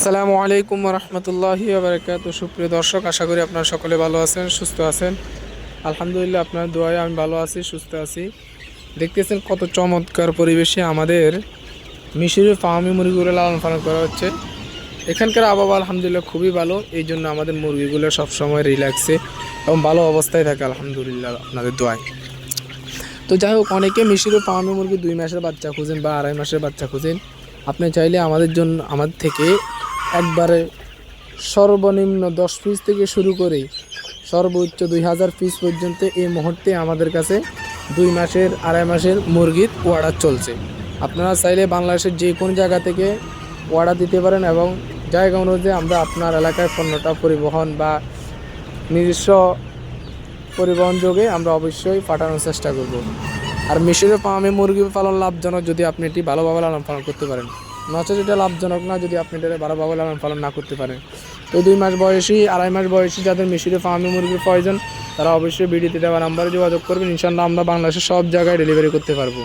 আসসালামু আলাইকুম রহমতুল্লাহি বারকাত সুপ্রিয় দর্শক, আশা করি আপনারা সকলে ভালো আছেন, সুস্থ আছেন। আলহামদুলিল্লাহ, আপনার দোয়ায় আমি ভালো আছি, সুস্থ আছি। দেখতেছেন কত চমৎকার পরিবেশে আমাদের মিশরের ফার্মি মুরগিগুলো লালন পালন করা হচ্ছে। এখানকার আবহাওয়া আলহামদুলিল্লাহ খুবই ভালো, এই জন্য আমাদের মুরগিগুলো সবসময় রিল্যাক্সে এবং ভালো অবস্থায় থাকে, আলহামদুলিল্লাহ, আপনাদের দোয়ায়। তো যাই হোক, অনেকে মিশরের ফার্মি মুরগি দুই মাসের বাচ্চা খুঁজেন বা আড়াই মাসের বাচ্চা খুঁজেন। আপনি চাইলে আমাদের জন্য, আমাদের থেকে একবারে সর্বনিম্ন দশ পিস থেকে শুরু করে সর্বোচ্চ দুই হাজার পিস পর্যন্ত এই মুহূর্তে আমাদের কাছে দুই মাসের, আড়াই মাসের মুরগির অর্ডার চলছে। আপনারা চাইলে বাংলাদেশের যে কোনো জায়গা থেকে অর্ডার দিতে পারেন এবং জায়গা অনুযায়ী আমরা আপনার এলাকায় পণ্যটা পরিবহন বা নিজস্ব পরিবহন যোগে আমরা অবশ্যই পাঠানোর চেষ্টা করব। আর মিশরে ফার্মে মুরগি পালন লাভজনক যদি আপনি এটি ভালোভাবে লালন পালন করতে পারেন। নচেত এটা লাভজনক না যদি আপনি এটা ভালোভাবে লালন পালন না করতে পারেন। তো দুই মাস বয়সী, আড়াই মাস বয়সী যাদের মিশরে ফার্মি মুরগির প্রয়োজন তারা অবশ্যই বিডিতে দেওয়া নাম্বারে যোগাযোগ করবেন। ইনশাল্লাহ আমরা বাংলাদেশের সব জায়গায় ডেলিভারি করতে পারব।